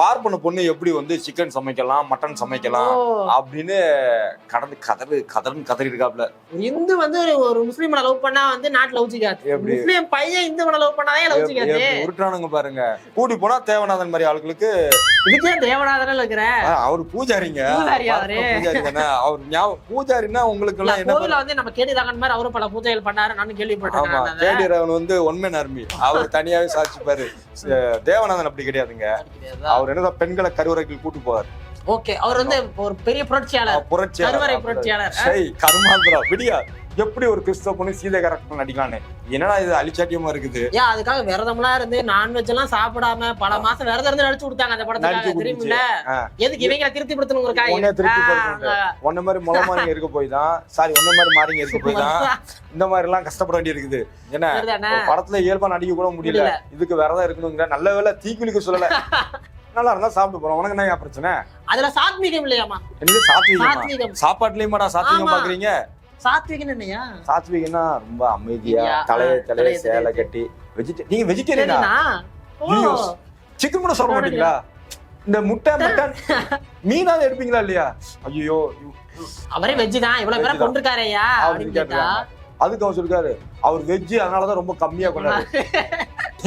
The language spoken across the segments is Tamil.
பார்ப்பன பொண்ணு எப்படி வந்து சிக்கன் சமைக்கலாம் மட்டன் சமைக்கலாம். அப்படின்னு கடந்து கதறு கதறுன்னு கதறி இருக்காப்ல இந்து வந்து ஒரு முஸ்லீம் லவ் பண்ணா வந்து நாட்டுல லவ்ச்சிக்காது எப்படி? முஸ்லீம் பையன் இந்து லவ் பண்ணாதான் லவ்ச்சிக்காது எப்படி உருட்டானுங்க பாருங்க. கூடி போனா தேவநாதன் மாதிரி ஆளுகளுக்கு இதுக்கே தேவநாதன இருக்கிற? அவர் பூஜாரிங்க. பூஜாரியா அவரு? பூஜாரின்னா உங்களுக்கு எல்லாம் கோவில வந்து நம்ம கேடி ராகன் மாதிரி அவரும் பல பூஜைகள் பண்ணாரு. நானும் கேள்விப்பட்டேன் கேடி ராவன் வந்து ஒன்மேன் ஆர்மி அவர் தனியாவே சாதிச்சுப்பாரு. தேவநாதன் அப்படி கிடையாதுங்க. அவர் என்னதான் பெண்களை கருவறைக்கு கூட்டு போவார். ஓகே அவர் வந்து ஒரு பெரிய புரட்சியாளர். புரட்சியாளர். புரட்சியாளர். சரி கருமாந்திரா விடியா. எப்படி ஒரு கிறிஸ்தவ பொண்ணு சீதை கரெக்ட் நடிக்கலான்னு? என்னடா இது அலிச்சாட்டியமா இருக்குது? ஏன் அதுக்காக விரதம்லாம் இருந்து நான்வெஜ் எல்லாம் சாப்பிடாம பல மாசம் விரதம் இருந்து நடிச்சு கொடுத்தாங்க அந்த படத்துக்காக ஆ. எதுக்கு இவங்களை திருப்தி உன்னை திருப்தி உன்ன மாதிரி முளை மாறிங்க இருக்க போய் தான் சாரி உன்ன மாதிரி மாறிங்க இருக்க போய் தான் இந்த மாதிரி எல்லாம் கஷ்டப்பட வேண்டி இருக்குது என்ன படத்துல இயல்பா நடிக்க கூட முடியல. முடியல. இதுக்கு விரதம் இருக்கணுங்கிற நல்ல வேலை தீக்குளிக்க சொல்லல. நல்லா இருந்தா சாப்பிட்டு போறோம். உனக்கு என்ன பிரச்சனை? அதுல சாத்வீகம் இல்லையாமா என்னது சாத்வீகமா? சாப்பாட்டுலயுமாடா சாத்வீகம். பாக்குறீங்க? சாத்வீகம் என்னையா சாத்வீகம்னா ரொம்ப அமைதியா தலைய தலைய சேலை. கட்டி வெஜிடே நீங்க வெஜிடேரியனா சிக்கன் கூட சாப்பிட மாட்டீங்களா? இந்த முட்டை மட்டன் மீனாவது எடுப்பீங்களா இல்லையா? ஐயோ. அவரே வெஜ் தான். இவ்வளவு பேரை. கொண்டிருக்காரையா அப்படின்னு கேட்டா. அதுக்கு அவர் சொல்லிருக்காரு அவர் வெஜ் அதனாலதான் ரொம்ப கம்மியா கொண்டாரு.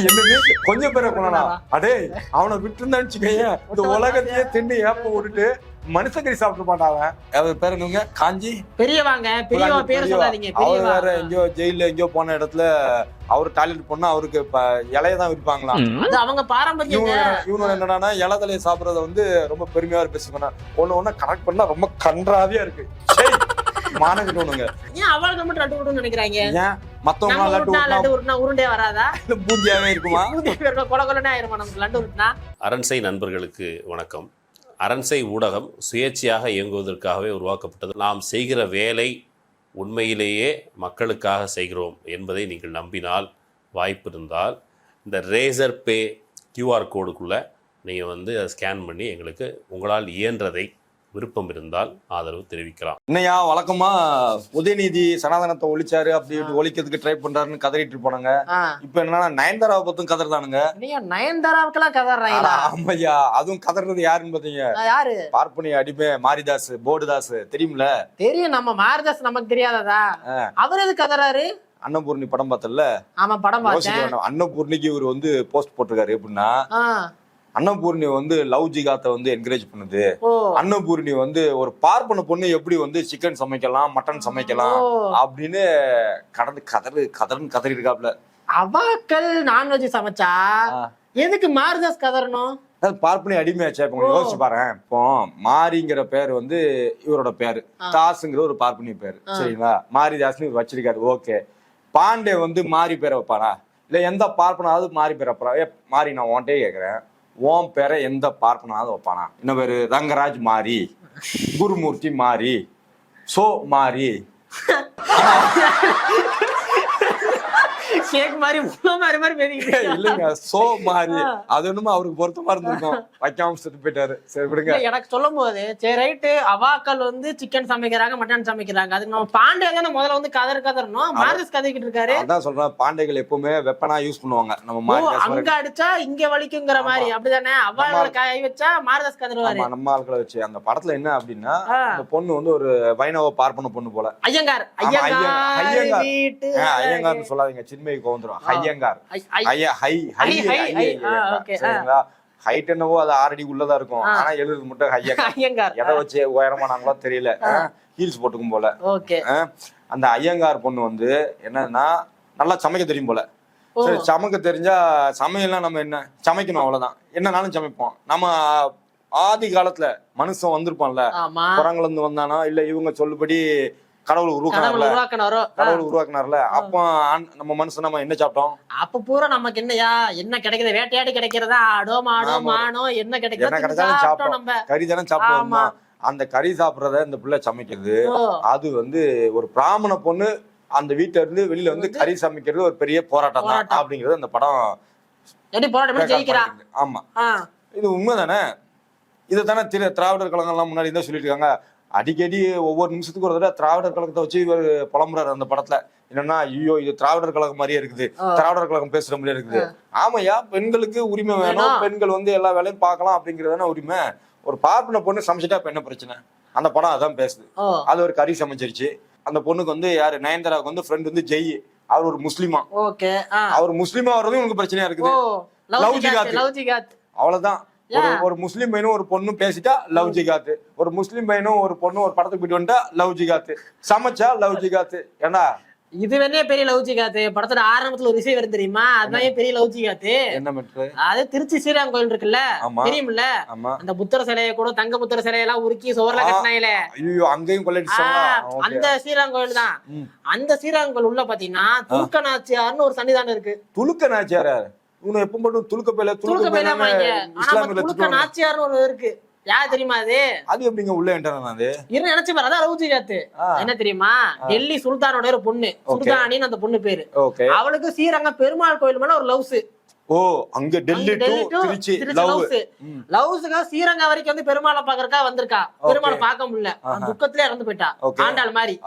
என்னது? கொஞ்சம் பேரை கொண்டாடா அடே அவனை விட்டு வச்சுக்கோங்க இந்த உலகத்தையே தின்னு ஏப்ப விட்டுட்டு மனுஷக்கறி சாப்பிட்டு மாட்டான் அவன். அவர் பேர் என்னங்க? காஞ்சி? பெரியவாங்க. பெரியவா பேர். சொல்லாதீங்க. அவர் பெரியவா வேற எங்கேயோ ஜெயில எங்கேயோ போன இடத்துல அவர் டாய்லெட் போனா அவருக்கு இப்ப இலைய தான் விற்பாங்களாம். அது அவங்க பாரம்பரியம் இவங்க என்னடான்னா இலை தலையை சாப்பிடறத வந்து ரொம்ப பெருமையா பேசிக்கணும் ஒண்ணு ஒண்ணு கனெக்ட் பண்ணா ரொம்ப கன்றாவியா இருக்கு. மானகிட்டு ஒண்ணுங்க ஏன் அவளுக்கு மட்டும் லட்டு விடுன்னு நினைக்கிறாங்க? ஏன்? மத்தவங்க லட்டு உருட்டினா விட்டா லட்டு உருட்டினா உருண்டே வராதா? பூந்தியாவே இருக்குமா? கொல கொலனே ஆயிருமா நமக்கு? லட்டு உருட்டினா அரண்சை நண்பர்களுக்கு வணக்கம். அரண்சை ஊடகம் சுயேட்சையாக இயங்குவதற்காகவே உருவாக்கப்பட்டது. நாம் செய்கிற வேலை உண்மையிலேயே மக்களுக்காக செய்கிறோம் என்பதை நீங்கள் நம்பினால் வாய்ப்பு இருந்தால் இந்த ரேசர் பே கியூஆர் கோடுக்குள்ளே நீங்கள் வந்து அதை ஸ்கேன் பண்ணி எங்களுக்கு உங்களால் இயன்றதை விருப்பம் இருந்தால் ஆதரவு தெரிவிக்கலாம். என்னையா வழக்கமா உதயநிதி சனாதனத்தை ஒழிச்சாரு அப்படி இப்படி ஒழிக்கிறதுக்கு ட்ரை பண்றாருன்னு கதறிட்டு போனாங்க ஆ. இப்ப என்னன்னா நயன்தாராவை பத்தும் கதறானுங்க நயன்தாராவுக்கெல்லாம் கதறாங்களா ஆமையா அதுவும் கதறது யாருன்னு பாத்தீங்க? யாரு? பார்ப்பனி அடிமை மாரிதாஸ் போர்டுதாஸ் தெரியுமில? தெரியும் நம்ம மாரிதாஸ் நமக்கு தெரியாததா? அவர் எது கதறாரு? அன்னபூர்ணி படம் பார்த்தல ஆமா படம் பார்த்தேன். அன்னபூர்ணிக்கு இவர் வந்து போஸ்ட் போட்டிருக்காரு எப்படின்னா. அன்னபூர்ணி வந்து லவ் ஜிகாத்தை வந்து என்கரேஜ் பண்ணுது. அன்னபூர்ணி வந்து ஒரு பார்ப்பன பொண்ணு எப்படி வந்து சிக்கன் சமைக்கலாம் மட்டன் சமைக்கலாம். அப்படின்னு கடந்து கதறு கதறுன்னு கதறி இருக்காப்ல. அவாக்கள் நான்வெஜ் சமைச்சா. எதுக்கு மாரிதாஸ் கதறணும்? பார்ப்பனி அடிமையாச்சா? இப்போ. யோசிச்சு பாரு இப்போ மாரிங்கிற பேர் வந்து இவரோட பேரு. ஆ. தாஸுங்கிற ஒரு பார்ப்பனி பேர். சரிங்களா? மாரிதாஸ்னு இவர் வச்சிருக்காரு. ஓகே. பாண்டே வந்து மாரி பேரை வைப்பானா? இல்ல எந்த பார்ப்பனாவது மாரி பேரை வைப்பாரா ஏ மாரி நான் உன்ட்டே கேக்குறேன். ஓம் பேரை எந்த பார்ப்பனாவது வைப்பானா? என்ன பேரு? ரங்கராஜ் மாறி குருமூர்த்தி மாறி சோ மாறி. ஷேக் மாதிரி மாதிரி மாதிரி பேசிக்கிட்டு இல்லைங்க சோ ஆ. அது என்னமோ அவருக்கு பொருத்தமா இருந்திருக்கும். வைக்காம செத்து போயிட்டாரு. சரி விடுங்க. இல்ல, எனக்கு சொல்லும் போது சரி ரைட்டு அவாக்கள் வந்து சிக்கன் சமைக்கிறாங்க மட்டன் சமைக்கிறாங்க. அதுக்கு நம்ம பாண்டே தானே முதல்ல வந்து கதறு கதறணும். மாரிதாஸ் கதறிக்கிட்டு இருக்காரு. அதான் சொல்றேன் பாண்டைகள் எப்பவுமே வெப்பனா யூஸ் பண்ணுவாங்க. நம்ம அங்க மாதிரி அடிச்சா இங்க வலிக்குங்கிற மாதிரி. அப்படிதானே? அவ்வாறு கை வச்சா மாரிதாஸ் கதறுவாரு. ஆமா நம்ம ஆட்களை வச்சு. அந்த படத்துல என்ன அப்படின்னா. அந்த பொண்ணு வந்து ஒரு வைணவ பார்ப்பன பொண்ணு போல. ஐயங்கார். ஐயங்கார், ஐயங்கார் சொல்லாதீங்க. சின்மைக்கு வந்துரும். ஆ. ஐயங்கார் ஐ- ஐ- ஐய ஹை ஹை ஐ, ஹை, ஹை ஐ. ஆ, okay, ஆ. சரிங்களா? ஹைட் என்னவோ அது ஆறடி உள்ளதா இருக்கும். ஆனா எழுது மட்டும் ஐயங்கார் எதை வச்சு உயரமானாங்களோ தெரியல. ஹீல்ஸ் போட்டுக்கும் போல. அந்த ஐயங்கார் பொண்ணு வந்து என்னன்னா நல்லா சமைக்க தெரியும் போல. சரி சமைக்க தெரிஞ்சா சமையல்லாம் நம்ம என்ன? சமைக்கணும் அவ்வளவுதான். என்னனாலும் சமைப்போம். நம்ம ஆதி காலத்துல மனுஷன் வந்திருப்பான்ல. குரங்குல இருந்து வந்தானோ? இல்ல இவங்க சொல்லுபடி கடவுள் உருவாக்கினார்ல. உருவாக்கினாரோ? கடவுள் உருவாக்கினார்ல. அப்போ நம்ம மனுஷன் நம்ம என்ன சாப்பிட்டோம்? அப்ப பூரா நமக்கு என்னயா என்ன கிடைக்குது? வேட்டையாடி கிடைக்கிறதா? ஆடோ மாடோ. மானோ என்ன கிடைச்சாலும் சாப்பிட்டோம் சாப்பிட்டோம். நம்ம. கறி தானே சாப்பிடுவோம் ஆமா. அந்த கறி சாப்பிடுறத இந்த பிள்ளை சமைக்கிறது. அது வந்து ஒரு பிராமண பொண்ணு அந்த வீட்டுல இருந்து வெளியில வந்து கறி சமைக்கிறது ஒரு பெரிய போராட்டம் தான். அப்படிங்கறது அந்த படம் ஆமா. இது உண்மைதானே? இதை தானே திரு திராவிடர் கழகம்லாம் முன்னாடி தான் சொல்லிட்டு இருக்காங்க. அடிக்கடி ஒவ்வொரு நிமிஷத்துக்கு ஒரு தடவை திராவிடர் கழகத்தை வச்சு இவர் புலம்புறாரு அந்த படத்துல. என்னன்னா ஐயோ இது திராவிடர் கழகம் மாதிரியே இருக்குது. திராவிடர் கழகம் பேசுற மாதிரியே இருக்குது. ஆமையா பெண்களுக்கு உரிமை வேணும். பெண்கள் வந்து எல்லா வேலையும் பார்க்கலாம் அப்படிங்கறதான உரிமை. ஒரு பார்ப்பன பொண்ணு சமைச்சிட்டா இப்ப என்ன பிரச்சனை? அந்த படம் அதான் பேசுது. அது ஒரு கறி சமைச்சிருச்சு. அந்த பொண்ணுக்கு வந்து யாரு? நயன்தாராவுக்கு வந்து ஃப்ரெண்ட் வந்து ஜெய். அவர் ஒரு முஸ்லிமா. அவர் முஸ்லிமா வர்றதும் உனக்கு பிரச்சனையா இருக்குது. அவ்வளவுதான். ஒரு? ஒரு முஸ்லீம் பையனும் ஒரு பொண்ணும் பேசிட்டா லவ் ஜிகாத்து. ஒரு முஸ்லீம் பையனும் ஒரு பொண்ணும் ஒரு படத்துக்கு போயிட்டு வந்துட்டா லவ் ஜிகாத்து. சமைச்சா லவ் ஜிகாத்து. ஏன்னா இது வேணே பெரிய லவ் ஜிகாத் படத்தோட ஆரம்பத்துல ஒரு விஷயம் வரும் தெரியுமா? அதுதான் பெரிய லவ் ஜிகாத் என்ன மெட்ரு அது திருச்சி ஸ்ரீராம் கோயில் இருக்குல்ல? ஆமா. தெரியும்ல? ஆமா. அந்த புத்தர சிலையை கூட தங்க புத்தர சிலையெல்லாம் உருக்கி சுவர்ல ஆ. கட்டினாங்களே. ஐயோ அங்கேயும் அந்த ஸ்ரீராம் கோயில் தான். அந்த ஸ்ரீராம் கோயில் உள்ள பாத்தீங்கன்னா துர்க்க நாச்சியார்னு ஒரு சன்னிதானம் இருக்கு. துலுக்க நாச்சியார இவனை எப்ப மட்டும் துலுக்க பையில துலுக்க பையில திட்டுவாங்க. நாச்சியார்னு ஒரு இருக்கு. யார் தெரியுமா அது? அது எப்படிங்க உள்ள என்டர் அது? இரு நினைச்சு பாரு அதான் லவ் ஜிகாத் ஆ. என்ன தெரியுமா? டெல்லி சுல்தானோட ஒரு பொண்ணு. சுல்தானின்னு அந்த பொண்ணு பேரு. அவளுக்கு ஸ்ரீரங்கம் பெருமாள் கோயில் மேல ஒரு லவ்ஸ். ஓ அங்க Delhi to Trichy love loves. லவ்ஸுக்கா Srirangam வரைக்கும் வந்து பெருமாளை பாக்குறக்கா வந்திருக்கா. பெருமாளை பார்க்க முடியல. அந்த துக்கத்திலே இறந்து போயிட்டா. ஆண்டாள் மாதிரி.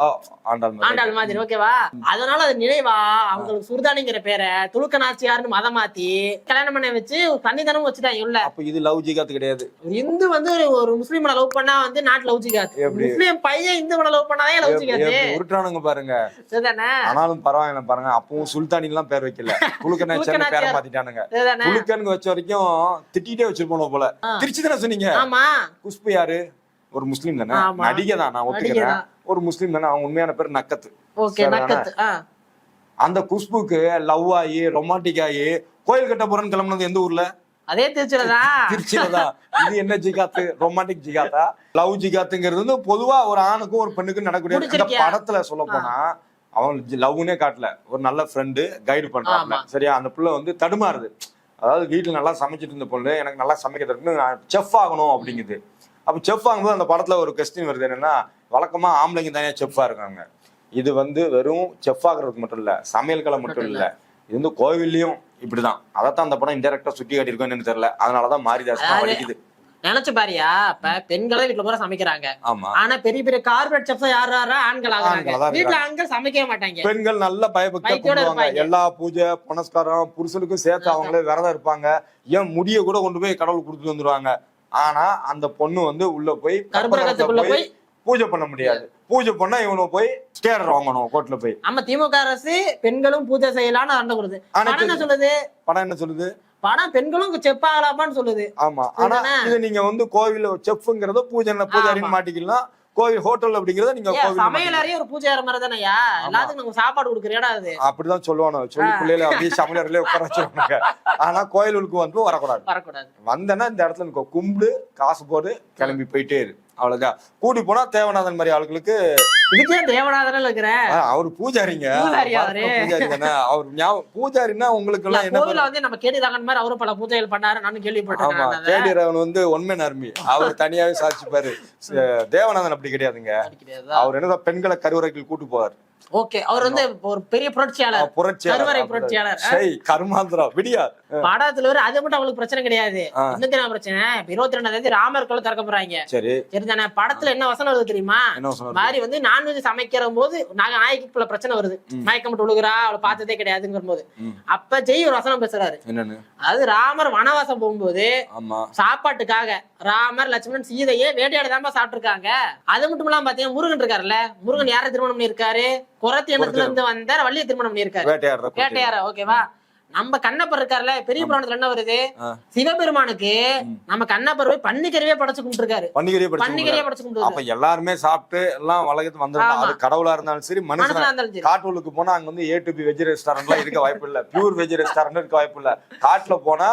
ஆண்டாள் மாதிரி. ஆண்டாள் மாதிரி ஓகேவா? அதனால அது நினைவா? அவங்களுக்கு சுர்தானிங்கிற பேரை துலுக்க நாச்சியார்னு மதம் மாத்தி கல்யாணம் பண்ண வச்சு ஒரு சன்னிதானம் வச்சுட்டாங்க உள்ள அப்ப இது லவ் ஜிகாத்து கிடையாது. இந்து வந்து ஒரு- ஒரு முஸ்லீம் லவ் பண்ணா வந்து நாட்டு லவ் ஜிகாத்? முஸ்லீம் பையன் இந்து லவ் பண்ணாதான் லவ் ஜிகாத் எப்படி? உருட்டுறானுங்க பாருங்க. ஆனாலும் பரவாயில்ல பாருங்க. அப்பவும் சுல்தானி எல்லாம் பேர் வைக்கல. குலுக்க நாச்சியார்னு பேரை நாச்சியார். சரிதானே குலுக்கன்னு வச்ச வரைக்கும் திட்டிட்டே வச்சிருப்போம் போல. திருச்சி தானே சொன்னீங்க? குஷ்பு யாரு? ஒரு முஸ்லீம் தானே. நடிகை தான் நான் ஒத்துக்கிறேன். ஒரு முஸ்லீம் தானே அவங்க உண்மையான பேர் நக்கத்து. அந்த குஷ்புக்கு லவ் ஆகி ரொமான்டிக் ஆகி கோயில் கட்ட போறேன்னு கிளம்புனது எந்த ஊர்ல? அதே திருச்சியிலதான் திருச்சியில தான். இது என்ன ஜிகாத்து? ரொமான்டிக் ஜிகாத்தா? லவ் ஜிகாத்துங்கிறது வந்து பொதுவா ஒரு ஆணுக்கும் ஒரு பெண்ணுக்கும் பிடிச்சிருக்கியா? படத்துல சொல்ல போனா அவன் லவ்னே காட்டல. ஒரு நல்ல ஃப்ரெண்டு கைடு பண்றாங்க. சரியா? அந்த புள்ள வந்து தடுமாறுது. அதாவது வீட்டுல நல்லா சமைச்சிட்டு இருந்த பொண்ணு எனக்கு நல்லா சமைக்க தெரியும் செஃப் ஆகணும் அப்படிங்குது. அப்ப செஃப் ஆகும்போது அந்த படத்துல ஒரு கொஸ்டின் வருது என்னன்னா வழக்கமா ஆம்பளைங்க தனியா செஃப்பா இருக்காங்க. இது வந்து வெறும் செஃப் ஆகுறதுக்கு மட்டும் இல்ல சமையல் கலை மட்டும் இல்ல. இது வந்து கோவில்லையும் இப்படிதான். அதைத்தான் அந்த படம் இன்டெரக்டா சுட்டி காட்டியிருக்கோம் என்னன்னு தெரியல. அதனாலதான் மாரிதாஸ் தான் வலிக்குது. நினைச்சு பாரியா? இப்ப பெண்களே வீட்டுல பூரா சமைக்கிறாங்க. ஆனா பெரிய பெரிய கார்பரேட் செஃப்ஸ் யார் யாரா ஆண்கள் ஆகுறாங்க. வீட்டுல ஆண்கள் சமைக்கவே மாட்டாங்க. பெண்கள் நல்ல பயபக்தியா பயத்தோட கும்பிடுவாங்க இருப்பாங்க. எல்லா பூஜை புனஸ்காரம் புருஷனுக்கும் சேர்த்து அவங்களே விரதம் இருப்பாங்க. ஏன் முடிய கூட கொண்டு போய் கடவுள் கொடுத்துட்டு வந்துருவாங்க? ஆனா அந்த பொண்ணு வந்து உள்ள போய் கற்பகிரகத்துக்குள்ள போய் பூஜை பண்ண முடியாது. பூஜை பண்ணா இவனை போய் ஸ்டேடர் வாங்கணும் கோர்ட்ல போய். நம்ம திமுக அரசு பெண்களும் பூஜை செய்யலாம்னு அண்ட கொடுது ஆனா என்ன சொல்லுது? படம் என்ன சொல்லுது? படம் பெண்களும் செப் ஆகலாமான்னு சொல்லுது. ஆமா. ஆனா? இது நீங்க வந்து கோவில செஃப்ங்கிறத பூஜை பூஜாரின்னு. மாட்டிக்கலாம். கோவில் ஹோட்டல் அப்படிங்கறத நீங்க ஏன் கோவில் சமையல் ஒரு பூஜை மாதிரி தானேயா எல்லாத்துக்கும் நம்ம சாப்பாடு கொடுக்குற அது. அப்படிதான் சொல்லுவானு சொல்லி பிள்ளைல அப்படியே சமையலறையிலே உட்கார வச்சிருவாங்க ஆனா கோயிலுக்கு வந்து வரக்கூடாது. வரக்கூடாது. வந்தேன்னா இந்த இடத்துல கும்பிடு காசு போடு கிளம்பி போயிட்டே இரு. அவ்வளவுதான். கூடி போனா தேவநாதன் மாதிரி ஆளுகளுக்கு இதுக்கே தேவநாதனில் இருக்கிற? அவர் பூஜாரிங்க. பூஜாரியா அவரு? பூஜாரின்னா உங்களுக்கு எல்லாம் வந்து நம்ம கேடி ராகன் மாதிரி அவரும் பல பூஜைகள் பண்ணாரு. நானும் அதை. கேடி ராவன் வந்து ஒன்மேன் ஆர்மி அவர் தனியாவே சாதிச்சுப்பாரு. தேவநாதன் அப்படி கிடையாதுங்க. அவர் என்னதான் பெண்களை கருவறைக்கு கூட்டு போவார். ஓகே அவர் வந்து ஒரு பெரிய புரட்சியாளர். புரட்சியாளர். புரட்சியாளர். சரி கருமாந்திரம் விடியா. படத்துல வர அது மட்டும் அவங்களுக்கு பிரச்சனை கிடையாது. இன்னும் தெரியாம பிரச்சனை. இருபத்தி ரெண்டாம் தேதி ராமர் கோயில் திறக்க போறாங்க. சரி. சரிதானே? படத்துல என்ன வசனம் வருது தெரியுமா? என்ன மாதிரி வந்து நான்வெஜ் சமைக்கிற போது நாங்க நாய்க்குள்ள பிரச்சனை வருது. மயக்கம் மட்டும் விழுகுறா அவளை பார்த்ததே கிடையாதுங்கிற போது. அப்ப ஜெய் ஒரு வசனம் பேசுறாரு. அதாவது ராமர் வனவாசம் போகும்போது சாப்பாட்டுக்காக ராமர் லட்சுமணன் சீதையே வேட்டையாடி தான் சாப்பிட்டுருக்காங்க. அது மட்டும் இல்லாம பாத்தீங்கன்னா முருகன் இருக்காருல்ல? முருகன் யாரை திருமணம் பண்ணியிருக்காரு? குரத்தி எண்ணத்துல இருந்து வந்த வள்ளியை திருமணம் பண்ணியிருக்காரு. வேட்டையாடுற ஓகேவா? நம்ம கண்ணப்பர் இருக்காருல்ல பெரிய புராணத்துல என்ன வருது. சிவபெருமானுக்கு நம்ம கண்ணப்பர் போய் பன்னிக்கறிவே படைச்சு கும்பிட்டுருக்காரு. பன்னிக்கறியை படிச்சு பன்னிக்கறியே படைச்சு கும்பிட்டு அப்ப எல்லாருமே சாப்பிட்டு எல்லாம் வழக்கத்து ஆமா. அது கடவுளா இருந்தாலும் சரி மனுஷனா இருந்தாலும் சரி. காட்டுக்கு போனா அங்க வந்து ஏ டு பி வெஜ் ரெஸ்டாரண்ட்லாம் இருக்க வாய்ப்பு இல்ல. பியூர் வெஜ் ரெஸ்டாரண்ட் இருக்க வாய்ப்பு இல்ல. காட்டுல போனா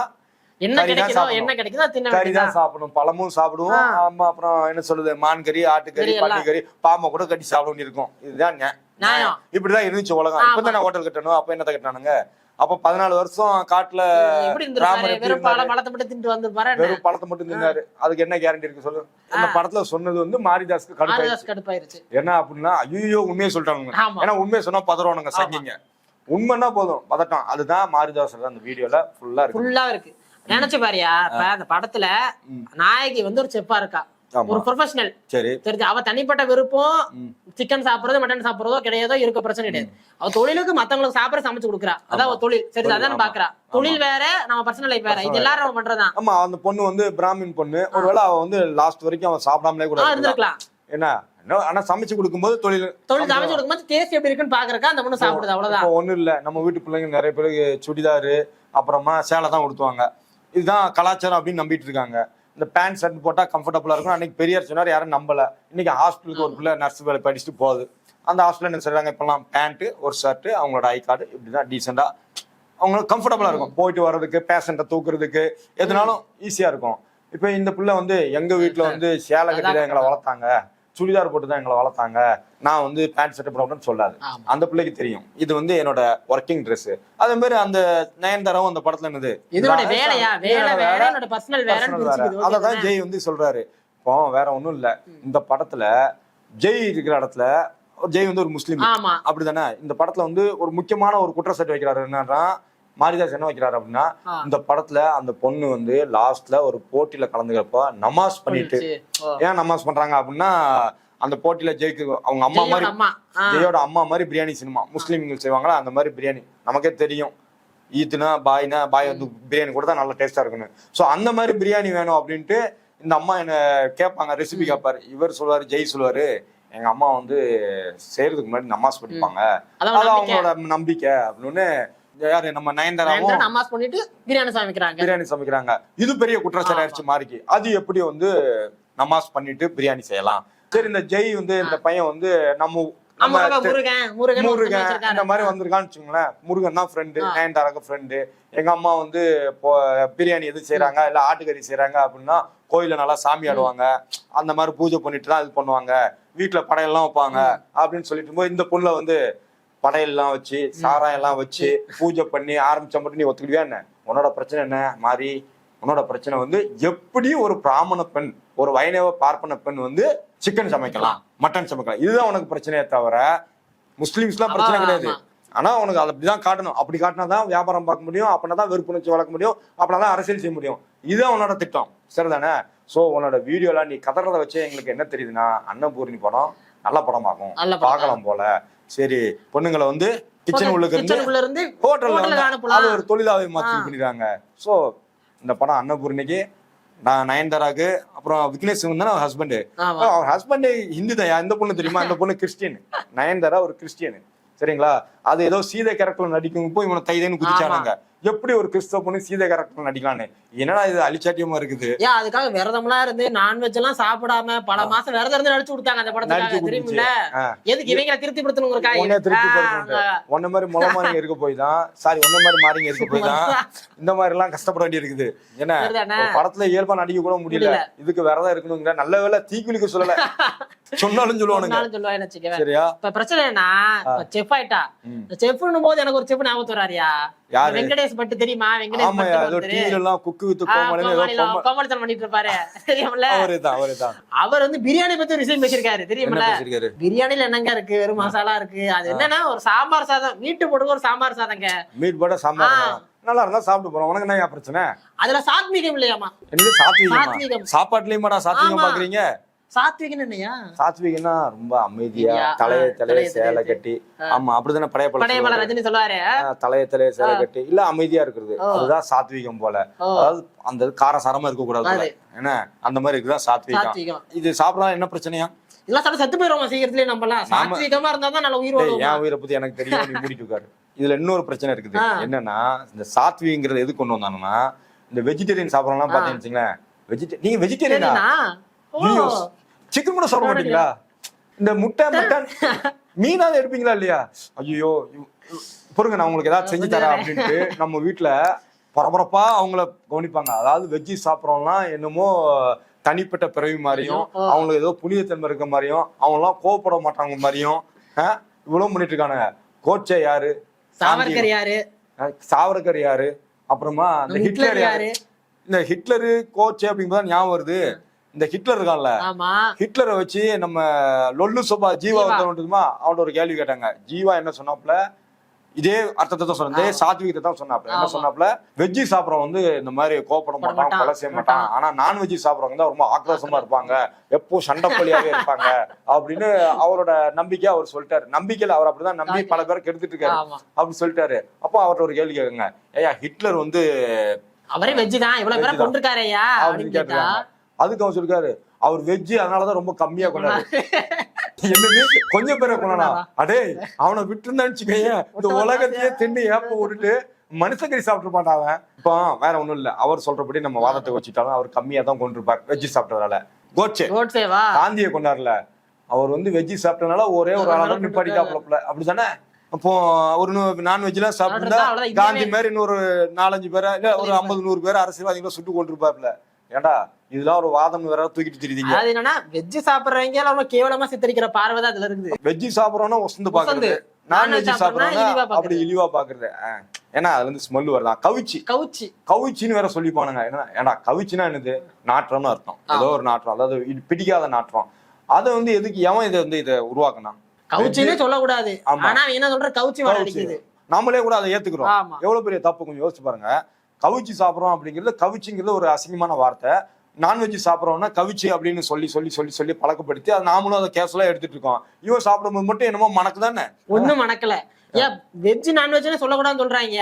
என்ன கிடைக்குதோ சாப்பிடணும். என்ன கிடைக்குதோ அது தின்ன கறி வேண்டியதுதான். தான் சாப்பிடணும். பழமும் சாப்பிடுவோம். ஆமா அப்புறம் என்ன சொல்லுது மான் கறி ஆட்டுக்கறி. பன்னிக்கறி பாம்பை கூட கட்டி சாப்பிட வேண்டியிருக்கும். இதுதான் நியாயம். இப்படிதான் இருந்துச்சு உலகம். இப்ப தானே ஹோட்டல் கட்டணும். அப்ப என்னத்த கட்டினானுங்க? அப்ப பதினாலு வருஷம் காட்டுல வெறும்? பழத்தை மட்டும் தின்ட்டு வந்திருப்பாரு? வெறும் பழத்தை மட்டும் தின்னாரு. அதுக்கு என்ன கேரண்டி இருக்கு சொல்லு? இந்த படத்துல சொன்னது வந்து மாரிதாஸ்க்கு கடுப்பாயிருச்சு. என்ன அப்படின்னா ஐயோ உண்மையை சொல்லிட்டாங்க. ஏன்னா உண்மையை சொன்னா பதறவானுங்க சங்கிங்க. உண்மைன்னா போதும். பதட்டம். அதுதான் மாரிதாஸ் அந்த வீடியோல ஃபுல்லா இருக்கு. ஃபுல்லா இருக்கு. நினைச்சு பாரியா இப்ப அந்த படத்துல நாயகி வந்து ஒரு செப்பா இருக்கா? ஒரு ப்ரொஃபஷனல் சரி. தெரிஞ்சு அவ தனிப்பட்ட விருப்பம். சிக்கன் சாப்பிடுறது மட்டன் சாப்பிடுறதோ கிடையாதோ இருக்க பிரச்சனை கிடையாது. அவ தொழிலுக்கு மத்தவங்களுக்கு சாப்பிட சமைச்சு கொடுக்குறா. அதான் அவ தொழில். சரி அதான். பாக்குறா. தொழில் வேற நம்ம பர்சனல் லைஃப் வேற. இது எல்லாரும் நம்ம பண்றதான் ஆமா அந்த பொண்ணு வந்து பிராமின் பொண்ணு. ஒருவேளை அவ வந்து லாஸ்ட் வரைக்கும் அவன் சாப்பிடாமலே கூட. இருந்திருக்கலாம். என்ன? ஆனா சமைச்சு கொடுக்கும்போது தொழில் தொழில் சமைச்சு கொடுக்கும்போது டேஸ்ட் எப்படி இருக்குன்னு பாக்குறக்கா அந்த பொண்ணு சாப்பிடுது அவ்வளவுதான். ஒண்ணும் இல்ல. நம்ம வீட்டு பிள்ளைங்க நிறைய பேருக்கு சுடிதாரு அப்புறமா சேலை தான் உடுத்துவாங்க. இதுதான் கலாச்சாரம் அப்படின்னு நம்பிட்டு இருக்காங்க. இந்த பேண்ட் ஷர்ட் போட்டா கம்ஃபர்டபுளா இருக்கும். அன்னைக்கு பெரியார் சொன்னார் யாரும் நம்பல. இன்னைக்கு ஹாஸ்பிட்டலுக்கு ஒரு பிள்ளை நர்ஸ் வேலை படிச்சுட்டு போகுது. அந்த ஹாஸ்பிட்டல் என்ன சொல்றாங்க? இப்பெல்லாம் பேண்ட்டு ஒரு ஷர்ட் அவங்களோட ஐ கார்டு இப்படிதான் டீசெண்டா அவங்களுக்கு கம்ஃபர்டபுளா இருக்கும். போயிட்டு வர்றதுக்கு பேஷண்ட்டை தூக்குறதுக்கு எதுனாலும் ஈஸியா இருக்கும். இப்போ இந்த பிள்ளை வந்து எங்க வீட்டுல வந்து சேலை கட்டி எங்களை வளர்த்தாங்க. சுடிதார் போட்டு தான் எங்களை வளர்த்தாங்க. நான் வந்து பேண்ட் ஷர்ட் போடணும்னு சொல்லாது. அந்த பிள்ளைக்கு தெரியும். இது வந்து என்னோட ஒர்க்கிங் Dress. அதே மாதிரி அந்த நயன்தாராவும் அந்த படத்துல என்னது? அததான் ஜெய் வந்து சொல்றாரு. இப்போ வேற ஒண்ணும் இல்ல. இந்த படத்துல ஜெய் இருக்கிற இடத்துல ஜெய் வந்து ஒரு முஸ்லீம். அப்படிதானே? இந்த படத்துல வந்து ஒரு முக்கியமான ஒரு குற்றச்சாட்டு வைக்கிறாரு. என்னன்னா மாரிதாஸ் என்ன வைக்கிறாரு அப்படின்னா. இந்த படத்துல அந்த பொண்ணு வந்து லாஸ்ட்ல ஒரு போட்டியில கலந்துக்கிறப்ப நமாஸ் பண்ணிட்டு. ஏன் நமாஸ் பண்றாங்க அப்படின்னா அந்த போட்டியில ஜெயிக்கு அவங்க அம்மா மாதிரி. ஜெயோட அம்மா மாதிரி பிரியாணி சினிமா முஸ்லீம்கள் செய்வாங்களா அந்த மாதிரி பிரியாணி. நமக்கே தெரியும். ஈத்துனா பாய்னா பாய் வந்து பிரியாணி கூட தான் நல்லா டேஸ்டா இருக்கணும் ஸோ அந்த மாதிரி பிரியாணி வேணும் அப்படின்ட்டு இந்த அம்மா என்ன கேட்பாங்க ரெசிபி கேட்பாரு. இவர் சொல்லுவாரு ஜெய் சொல்லுவாரு எங்க அம்மா வந்து செய்யறதுக்கு முன்னாடி நமாஸ் படிப்பாங்க அது. அவங்களோட நம்பிக்கை அப்படின்னு யாரு? நம்ம நயன்தாராவும் நயன்தாரா நமாஸ் பண்ணிட்டு பிரியாணி சமைக்கிறாங்க. பிரியாணி சமைக்கிறாங்க. இது பெரிய குற்றச்சாட்டு ஆயிடுச்சு மாறிக்கு அது எப்படி வந்து நமாஸ் பண்ணிட்டு பிரியாணி செய்யலாம்? சரி இந்த ஜெய் வந்து இந்த பையன் வந்து நம்ம முருகன். இந்த மாதிரி வந்திருக்கான்னு வச்சுங்களேன் முருகன் தான் ஃப்ரெண்டு. நயன்தாராக்கு ஃப்ரெண்டு எங்க அம்மா வந்து இப்போ பிரியாணி எது செய்றாங்க? இல்ல ஆட்டுக்கறி செய்றாங்க அப்படின்னா கோயில நல்லா சாமி ஆடுவாங்க. அந்த மாதிரி பூஜை பண்ணிட்டு தான் இது பண்ணுவாங்க. வீட்டுல படையெல்லாம் வைப்பாங்க. அப்படின்னு சொல்லிட்டு போது இந்த பொண்ணுல வந்து படையெல்லாம் வச்சு சாராயம் எல்லாம் வச்சு பூஜை பண்ணி ஆரம்பிச்ச மட்டும் நீ ஒத்துக்கிடுவியா என்ன? உன்னோட பிரச்சனை என்ன மாறி உன்னோட பிரச்சனை வந்து எப்படி ஒரு பிராமண பெண் ஒரு வைணவ பார்ப்பன பெண் வந்து சிக்கன் சமைக்கலாம் மட்டன் சமைக்கலாம். இதுதான் உனக்கு பிரச்சனையே தவிர முஸ்லிம்ஸ்லாம் பிரச்சனை கிடையாது. ஆனா உனக்கு அதை அப்படிதான் காட்டணும். அப்படி காட்டினா தான் வியாபாரம் பார்க்க முடியும் அப்படின்னா தான் வெறுப்புணர்ச்சி வளர்க்க முடியும் அப்படின்னா தான் அரசியல் செய்ய முடியும். இதுதான் உன்னோட திட்டம். சரிதானே? சோ உன்னோட வீடியோல நீ கதறத வச்சு எங்களுக்கு என்ன தெரியுதுன்னா அன்னபூர்ணி படம் நல்ல படமாகும். பார்க்கலாம் போல. சரி பொண்ணுங்களை வந்து கிச்சன் உள்ளுக்கு இருந்து ஹோட்டல்ல. அது ஒரு தொழிலாவே மாற்றி. பண்ணிடுறாங்க. சோ இந்த படம் அன்னபூர்ணிக்கு நான் நயன்தாராக்கு அப்புறம் விக்னேஷ் தானே ஹஸ்பண்ட் ஆமா. அவர் ஹஸ்பண்ட் ஹிந்து தான். இந்த பொண்ணு தெரியுமா? இந்த பொண்ணு கிறிஸ்டியன் நயன்தாரா ஒரு கிறிஸ்டியன் சரிங்களா? அது ஏதோ சீதை கேரக்டர்ல நடிக்கும் போய் இவனை தைதைன்னு குதிச்சானுங்க. எப்படி ஒரு கிறிஸ்தவ பொண்ணு சீதை கேரக்டர்ல நடிக்கலான்னு என்னடா இது அலிச்சாட்டியமா இருக்குது? ஏன் அதுக்காக விரதம்லாம் இருந்து நான்வெஜ் எல்லாம் சாப்பிடாம பல மாசம் விரதம் இருந்து நடிச்சு கொடுத்தாங்க அந்த படத்துக்காக தெரியுமில்ல. எதுக்கு இவங்களை திருப்தி உன்னை திருப்தி படுத்தணும்ட்டு. படுத்தணும் உன்ன மாதிரி முளமாரிங்க இருக்க போய் தான் சாரி உன்ன மாதிரி மாறிங்க இருக்க போய் தான் இந்த மாதிரி எல்லாம் கஷ்டப்பட வேண்டி இருக்குது என்ன படத்துல இயல்பா நடிக்க கூட முடியல. முடியல. இதுக்கு விரதம் இருக்கணுங்கிற நல்ல வேலை தீக்குளிக்க சொல்லல. சொன்னாலும் சொல்லுவானுங்க. சரியா? இப்ப பிரச்சனை என்ன? செஃப் ஆயிட்டா. செஃப்னும் போது எனக்கு ஒரு செஃப் ஞாபகம் வராரியா? வெங்கடேஷ் பட்டு தெரியுமா? வெங்கடேஷ் பட்டு கோமாளித்தனம் பண்ணிட்டு இருப்பாரு தெரியும்ல அவரு வந்து பிரியாணி பத்தி ஒரு விஷயம் பேசியிருக்காரு தெரியுமில்ல? பிரியாணில என்னங்க இருக்கு? வெறும் மசாலா இருக்கு. அது என்னன்னா ஒரு சாம்பார் சாதம் வீட்டு போடுங்க ஒரு சாம்பார் சாதங்க மீட் போட சாம்பார். நல்லா இருந்தா சாப்பிட்டு போறோம். உனக்கு என்ன பிரச்சனை? அதுல சாத்வீகம் இல்லையாமா சாத்வீகம். சாப்பாட்டுலயுமாடா ஆமா. பாக்குறீங்க? சாத்வீகம் என்னையா? ரொம்ப அமைதியா தலைய தலைய சேலை கட்டி. ஆமா அப்படிதானே பழைய பழம் ரஜினி சொல்லுவாரு. தலைய தலைய சேலை கட்டி. இல்ல அமைதியா இருக்கிறது. அதுதான் சாத்வீகம் போல. அதாவது அந்த காரசாரமா இருக்க கூடாது. என்ன? அந்த மாதிரி இருக்குதான் சாத்வீகம். இது சாப்பிடலாம் என்ன பிரச்சனையா? இதெல்லாம் சாப்பிட்டு செத்து போயிருவோம் சீக்கிரத்துலயே நம்பலாம் சாத்வீகமா இருந்தா தான் நல்ல உயிர் என் உயிரை பத்தி எனக்கு தெரியும் நீ மூடிட்டு உட்காரு. இதுல இன்னொரு பிரச்சனை இருக்குது. என்னன்னா இந்த சாத்விங்கிறது எது கொண்டு வந்தாங்கன்னா இந்த வெஜிடேரியன் சாப்பிடலாம். பாத்தீங்கன்னு வச்சுங்களேன். வெஜிடே நீங்க வெஜிடேரியனா ஓ. சிக்கன் கூட சாப்பிட மாட்டீங்களா? இந்த முட்டை மட்டன் மீனாவது எடுப்பீங்களா இல்லையா? ஐயோ பொறுங்க நான் உங்களுக்கு ஏதாவது செஞ்சு தரேன் அப்படின்ட்டு நம்ம வீட்டுல பரபரப்பா அவங்கள கவனிப்பாங்க. அதாவது வெஜ்ஜி சாப்பிட்றோம்லாம் என்னமோ தனிப்பட்ட பிறவி மாதிரியும். அவங்களுக்கு ஏதோ புனிதத்தன்மை இருக்க மாதிரியும் அவங்களாம் கோவப்பட மாட்டாங்க மாதிரியும் இவ்வளவு பண்ணிட்டு இருக்கானுங்க. கோச்சே யாரு? சாவர்கர் யாரு? சாவர்கர் யாரு? அப்புறமா இந்த ஹிட்லர் யாரு? இந்த ஹிட்லரு கோச்சே அப்படிங்கிறது ஞாபகம் வருது. இந்த ஹிட்லர் இருக்கான்ல ஹிட்லரை வச்சு நம்ம லொல்லு சோபா ஜீவா ஜீவா. வந்து அவன்கிட்ட ஒரு கேள்வி கேட்டாங்க. ஜீவா என்ன சொன்னாப்ல இதே அர்த்தத்தை தான் சொன்ன இதே சாத்விகத்தை தான் சொன்னாப்ல என்ன. சொன்னாப்ல வெஜ்ஜி சாப்பிட்றவன் வந்து இந்த மாதிரி கோப்பட மாட்டான். கொலை செய்ய மாட்டான். ஆனா நான்வெஜ்ஜி சாப்பிட்றவங்க தான் ரொம்ப ஆக்ரோஷமா இருப்பாங்க. எப்போ சண்டைப்பள்ளியாவே இருப்பாங்க அப்படின்னு அவரோட நம்பிக்கை அவர் சொல்லிட்டாரு. நம்பிக்கையில அவர் அப்படிதான் நம்பி. பல பேரை கெடுத்துட்டு இருக்காரு ஆமா. அப்படி சொல்லிட்டாரு. அப்போ அவர்ட்ட ஒரு கேள்வி கேக்குங்க. ஏயா ஹிட்லர் வந்து அவரே வெஜ் தான். இவ்வளவு பேரை. கொண்டிருக்காரையா அப்படின்னு அப்படின்னு கேட்டா. கேட்டுருக்காங்க. அதுக்கு அவர் சொல்லிருக்காரு அவர் வெஜ்ஜி அதனாலதான் ரொம்ப கம்மியா கொண்டாரு. என்னது? கொஞ்சம் பேரை கொண்டானா அடே அவனை விட்டுருந்தான்னு வச்சுக்கோயேன் இந்த உலகத்தையே தின்னு ஏப்ப விட்டுட்டு மனுஷக்கறி சாப்பிட்டு மாட்டான் இப்போ வேற ஒண்ணும் இல்ல. அவர் சொல்றபடி நம்ம வாதத்தை வச்சுட்டாலும் அவர் கம்மியா தான் கொண்டிருப்பார் வெஜ்ஜி சாப்பிட்டதால கோட்சே. கோட்சேவா காந்தியை கொண்டாடல அவர் வந்து வெஜ்ஜி சாப்பிட்டனால ஒரே ஒரு ஆளை நிப்பாடிக்காப்ல அப்படிதானே அப்போ ஒரு நான்வெஜ் எல்லாம் சாப்பிட்டு காந்தி மாதிரி இன்னொரு நாலஞ்சு பேரை இல்ல ஒரு ஐம்பது நூறு பேர் அரசியல்வாதிகளை சுட்டு கொண்டிருப்பாப்ல. ஏன்டா இதெல்லாம் ஒரு வாதம் வேற தூக்கிட்டு தெரியுதீங்க. அதாவது என்னன்னா வெஜ் சாப்பிடுறவங்க ரொம்ப கேவலமா சித்தரிக்கிற பார்வை தான் அதுல இருக்குது. வெஜ்ஜி சாப்பிடறோம்னா ஒசந்து பாக்குறது. நான்வெஜ் சாப்பிடுறோம்னா. அப்படி இழிவா பாக்குறது. ஏன்னா அதுல இருந்து ஸ்மெல் வருதா. கவிச்சி. கவுச்சி. கவிச்சின்னு வேற சொல்லிப்பானுங்க. என்ன ஏன்னா கவிச்சினா என்னது? நாற்றம்னு அர்த்தம். ஏதோ ஒரு நாற்றம். அதாவது பிடிக்காத நாற்றம். அதை வந்து எதுக்கு எவன் இதை வந்து இதை உருவாக்குனான்? கவுச்சின்னு சொல்லக்கூடாது. ஆனா என்ன சொல்ற கவுச்சி நாமளே கூட அதை ஏத்துக்கிறோம். எவ்வளவு பெரிய தப்பு கொஞ்சம் யோசிச்சு பாருங்க. கவிச்சி சாப்பிடுறோம் அப்படிங்கிறது கவிச்சிங்கிறது ஒரு அசிங்கமான வார்த்தை. நான்வெஜ் சாப்பிட்றோம்னா கவிச்சி அப்படின்னு சொல்லி சொல்லி சொல்லி சொல்லி பழக்கப்படுத்தி அது நாமளும் அதை கேஸ்லாம் எடுத்துட்டு இருக்கோம். இவன் சாப்பிடும்போது மட்டும் என்னமோ மணக்கு தானே? ஒன்றும் மணக்கலை. ஏன் வெஜ் நான்வெஜ்னு சொல்லக்கூடாதுன்னு சொல்றாங்க.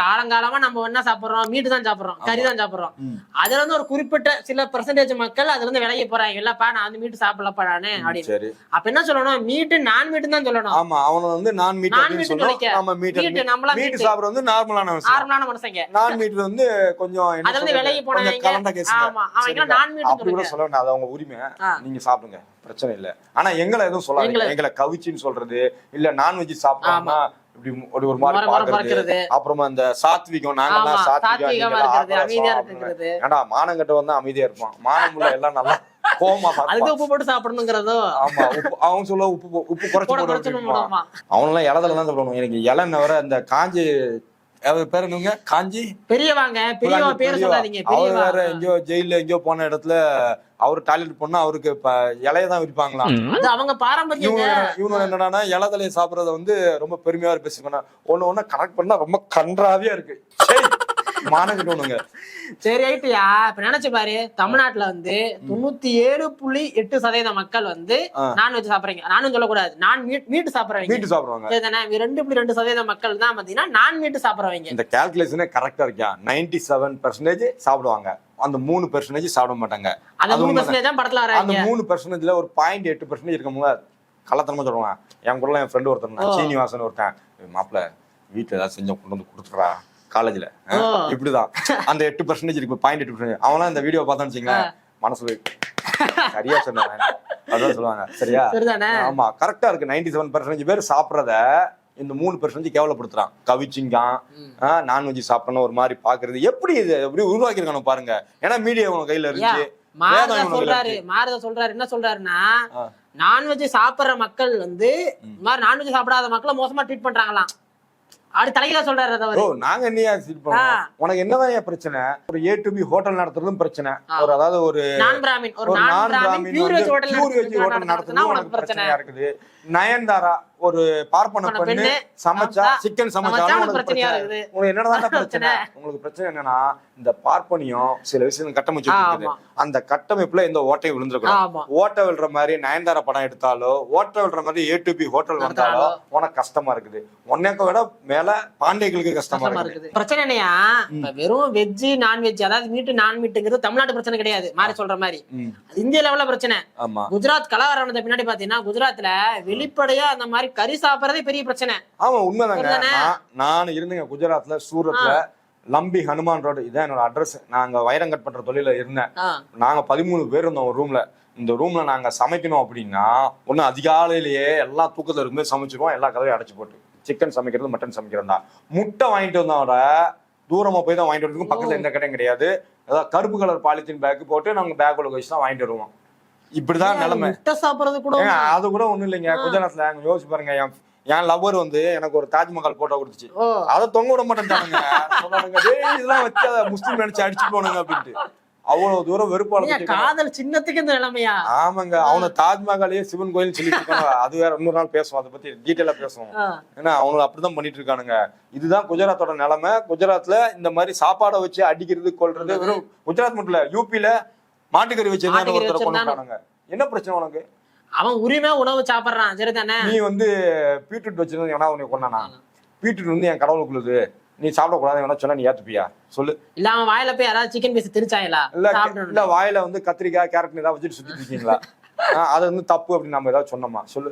காலங்காலமா நம்ம என்ன சாப்பிடுறோம்? மீட்டு தான் சாப்பிடுறோம். கறி தான் சாப்பிடுறோம். அதுல இருந்து ஒரு குறிப்பிட்ட சில பெர்சன்டேஜ் மக்கள் அதுல இருந்து விலகி போறாங்க. இல்லப்பா நான் வந்து மீட்டு சாப்பிடலப்பா நானு அப்படின்னு. அப்ப என்ன சொல்லணும்? மீட்டு நான் மீட்டு தான் சொல்லணும். ஆமா அவன வந்து நான் மீட் நான் மீட். நம்ம மீட் நம்மளா மீட் சாப்பிடுறது வந்து நார்மலான நார்மலான மனுஷங்க. நான் மீட் வந்து கொஞ்சம் அதுல இருந்து? விலகி கேஸ் ஆமா அவங்க நான் கூட சொல்லுங்க அது அவங்க உரிமை. நீங்க சாப்பிடுங்க. பிரச்சனை இல்ல. ஆனா எங்களை எதுவும் சொல்லாதீங்க. எங்களை- கவிச்சின்னு சொல்றது இல்ல நான்வெஜ் சாப்பிடாம இப்படி ஒரு ஒரு மாதிரி பாக்குறது அப்புறமா இந்த சாத்விகம் நாங்க ஆமா. தான் சாத்விகம் ஏன்டா மானங்கட்ட வந்து அமைதியா இருப்பான். மானம் எல்லாம் நல்லா அதுக்கு பார்ப்பான். உப்பு போட்டு சாப்பிடணுங்கிறதோ? ஆமா உப்பு அவன் சொல்ல உப்பு உப்பு குறைச்சு போட போட குறைச்சு வச்சிருப்பான். போடுமா அவனெல்லாம் இலதல தான் சாப்பிடணும் எனக்கு இலை வர அந்த காஞ்சி பேர் என்னங்க? காஞ்சி? பெரியவாங்க. பெரியவா பேர். சொல்லாதீங்க. அவர் வேற எங்கேயோ ஜெயில எங்கேயோ போன இடத்துல அவர் டாய்லெட் போனா அவருக்கு இலைய தான் விற்பாங்களாம் அவங்க பாரம்பரியங்க இவங்க இவங்க என்னடான்னா இலதலையை சாப்பிடறத வந்து ரொம்ப பெருமையா பேசிக்கணும் ஒண்ணு ஒண்ணு கனெக்ட் பண்ணா ரொம்ப கன்றாவியா இருக்கு. மானங்கிட்டவனுங்க சரி ஐட்டியா இப்ப நினைச்சு பாரு தமிழ்நாட்டுல வந்து தொண்ணூத்தி ஏழு புள்ளி எட்டு சதவீத மக்கள் வந்து. நான்வெஜ் சாப்பிடுறீங்க. நானும் சொல்லக்கூடாது. நான் மீட் மீட்டு சாப்பிடுறவங்க. மீட்டு சாப்பிடுவாங்க ரெண்டு புள்ளி ரெண்டு சதவீத மக்கள் தான் பாத்தீங்கன்னா நான் மீட்டு சாப்பிடுறவங்க. இந்த கால்குலேஷனே கரெக்டா இருக்கியா நைன்டி செவன் பெர்சன்டேஜ் சாப்பிடுவாங்க. அந்த மூணு பெர்சன்டேஜ் சாப்பிட மாட்டாங்க. அந்த மூணு. பர்சன்டேஜ் தான் படத்துல அந்த மூணு பெர்சன்டேஜ்ல ஒரு பாயிண்ட் எட்டு பெர்சன்டேஜ் இருக்கவங்க கள்ளத்தனமா சொல்லுவாங்க. என் கூட என் ஃப்ரெண்டு ஒருத்தன். சீனிவாசன் ஒருத்தன். மாப்பிள்ள வீட்டுல ஏதாவது செஞ்சு கொண்டு வந்து கொடுத்துட்றா காலேஜ்ல. இப்படிதான். அந்த எட்டு பெர்சன்டேஜ் இருக்கு பாயிண்ட் எட்டு பெர்சன்டேஜ் அவன்லாம் இந்த வீடியோ பார்த்தான்னு வச்சுங்களேன் மனசுல சரியா சொன்னேன் அதான் சொல்லுவாங்க. சரியா? ஆமா கரெக்டா இருக்கு. நைன்டி செவன் பெர்சன்டேஜ் பேர் சாப்பிட்றத இந்த மூணு பெர்சன்டேஜ் கேவலப்படுத்துறான். கவிச்சிங்கான். நான்வெஜ் சாப்பிடணும் ஒரு மாதிரி பாக்குறது எப்படி இது? எப்படி உருவாக்கியிருக்கானு பாருங்க. ஏன்னா மீடியா உங்க கையில இருந்துச்சு. மாரத சொல்றாரு. மாரத சொல்றாரு. என்ன சொல்றாருன்னா. நான்வெஜ் சாப்பிடுற மக்கள் வந்து இந்த மாதிரி நான்வெஜ் சாப்பிடாத மக்களை மோசமா ட்ரீட் பண்றாங்களாம். அப்படி தலையில சொல்றாரு ஓ நாங்க என்னையா சீட் பண்ணோம். உனக்கு என்னதான் பிரச்சனை? ஒரு ஏ டு பி ஹோட்டல் நடத்துறதும் பிரச்சனை. ஒரு அதாவது ஒரு நான் பிராமின் ஒரு non Brahmin hotel pure veg hotel நடத்துனா நடத்துறது உனக்கு உனக்கு பிரச்சனை. பிரச்சனையா இருக்குது. நயன்தாரா? ஒரு பார்ப்பன பெண்ணு சமைச்சா சிக்கன் சமைச்சா சமைச்சாலும் உனக்கு உனக்கு உங்களுக்கு என்னதான் பிரச்சனை. உங்களுக்கு பிரச்சனை என்னன்னா இந்த பார்ப்பனியம் சில விஷயம் கட்டமைச்சு. அந்த கட்டமைப்புல இந்த ஓட்டை விழுந்துருக்கூடாது ஆமா. ஓட்ட விழுற மாதிரி நயன்தாரா படம் எடுத்தாலோ ஓட்ட விழுற மாதிரி ஏ டு பி ஹோட்டல் வந்தாலோ உனக்கு கஷ்டமா இருக்குது. உன்னைக்க விட மேல பாண்டியர்களுக்கு கஷ்டமா இருக்குது. பிரச்சனை என்னையா? வெறும் வெஜ் நான்வெஜ் அதாவது மீட்டு நான் மீட்டுங்கிறது தமிழ்நாட்டு பிரச்சனை கிடையாது. மாறி சொல்ற மாதிரி. இந்திய லெவல்ல பிரச்சனை. குஜராத் கலவரம் பின்னாடி பாத்தீங்கன்னா குஜராத்ல வெளிப்படையா அந்த மாதிரி கறி சாப்பிடறதே பெரிய பிரச்சனை. ஆமா உண்மைதாங்க? நான் இருந்தேங்க குஜராத்ல சூரத்ல. லம்பி ஹனுமான் ரோடு இதான் என்னோட அட்ரஸ் நாங்க வைரம் கட் பண்ற தொழில இருந்தேன். நாங்க பதிமூணு பேர் இருந்தோம் ஒரு ரூம்ல இந்த ரூம்ல நாங்க சமைக்கணும் அப்படின்னா ஒண்ணு அதிகாலையிலேயே எல்லாம் தூக்கத்துல இருக்கும்போது சமைச்சிருவோம் எல்லா கதவையும் அடைச்சு போட்டு. சிக்கன் சமைக்கிறது மட்டன் சமைக்கிறது முட்டை வாங்கிட்டு வந்தோட தூரமா போய் தான் வாங்கிட்டு வரதுக்கும் பக்கத்துல எந்த கடையும் கிடையாது. ஏதாவது கருப்பு கலர் பாலித்தீன் பேக் போட்டு நாங்க பேக் உள்ள வச்சு தான் வாங்கிட்டு வருவோம். இப்படிதான் நிலைமை. சாப்பிடுறது கூட அது கூட ஒண்ணும் இல்லைங்க. குஜராத்ல அங்க யோசிச்சு பாருங்க. என் என் லவ்வர் வந்து எனக்கு ஒரு தாஜ்மஹால் போட்டோ கொடுத்துச்சு. அதை தொங்க விட மாட்டேன்ட்டானுங்க. சொன்னானுங்க இதெல்லாம் வச்சு அதை முஸ்லீம் நினைச்சு அடிச்சு போனுங்க அப்படின்ட்டு. அவ்வளவு தூரம் வெறுப்பு ஏன் வளர்த்துட்டு காதல் சின்னத்துக்கு இந்த நிலைமையா? ஆமாங்க. அவனை தாஜ்மஹாலையே சிவன் கோயில் சொல்லிட்டு இருக்காங்க. அது வேற இன்னொரு நாள் பேசுவோம். அதை பத்தி டீட்டெயிலா பேசுவோம். ஏன்னா அவனுங்க அப்படிதான் பண்ணிட்டு இருக்கானுங்க. இதுதான் குஜராத்தோட நிலைமை. குஜராத்ல இந்த மாதிரி சாப்பாடை வச்சு அடிக்கிறது கொல்றது வெறும் குஜராத் மட்டும் இல்ல யூபில மாட்டுக்கறி வச்சு மாட்டுக்கறி ஒருத்தரை. கொண்டுட்டானுங்க என்ன பிரச்சனை உனக்கு? அவன் உரிமை உணவு சாப்பிடுறான். சரிதானே? நீ வந்து பீட்ரூட் வச்சிருந்தது எவனா உன்னை கொண்டானா பீட்ரூட் வந்து என் கடவுளுக்குள்ளது நீ சாப்பிடக்கூடாது வேணா சொன்னா நீ ஏத்துப்பியா? சொல்லு. இல்ல அவன் வாயில போய் யாராவது சிக்கன் பீஸ் திரிச்சாங்களா இல்ல இல்ல வாயில வந்து கத்திரிக்காய் கேரட் ஏதாவது வச்சுட்டு சுத்திட்டு இருக்கீங்களா? அது வந்து தப்பு அப்படின்னு நம்ம ஏதாவது சொன்னோமா? சொல்லு.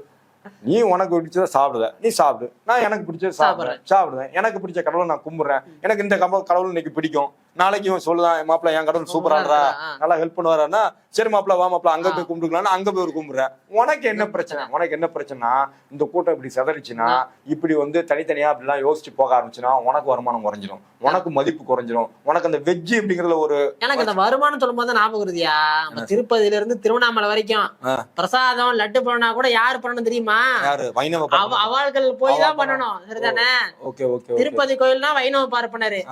நீ உனக்கு பிடிச்சத சாப்பிடுத. நீ சாப்பிடு. நான் எனக்கு பிடிச்சத சாப்பிடுறேன். சாப்பிடுவேன். எனக்கு பிடிச்ச கடவுளை நான் கும்பிடுறேன். எனக்கு இந்த கடவுள் இன்னைக்கு பிடிக்கும். நாளைக்கு இவன் சொல்லுதான் மாப்பிள்ள என் கடவுள் சூப்பராடுறா. ஆ. நல்லா ஹெல்ப் பண்ணுவாருன்னா சரி மாப்பிள்ள வா மாப்பிள்ள அங்க போய் கும்பிட்டுக்கலாம்னு அங்க போய் ஒரு கும்பிடுறேன் உனக்கு என்ன பிரச்சனை? உனக்கு என்ன பிரச்சனைனா இந்த கூட்டம் இப்படி சிதறிச்சுன்னா இப்படி வந்து தனித்தனியா அப்படிலாம் யோசிச்சு போக ஆரம்பிச்சுன்னா உனக்கு வருமானம் குறைஞ்சிரும். உனக்கு மதிப்பு குறைஞ்சிரும். உனக்கு அந்த வெஜ்ஜி அப்படிங்கறதுல ஒரு எனக்கு இந்த வருமானம் சொல்லும் போது ஞாபகம் வருதியா? நம்ம திருப்பதியில இருந்து திருவண்ணாமலை வரைக்கும். பிரசாதம் லட்டு பண்ணா கூட யாரு பண்ணணும் தெரியுமா? யாரு? வைணவ. அவள்கள் போய் தான் பண்ணணும். சரிதானே? Okay okay okay. திருப்பதி கோயில்னா வைணவ பார்ப்பனரு.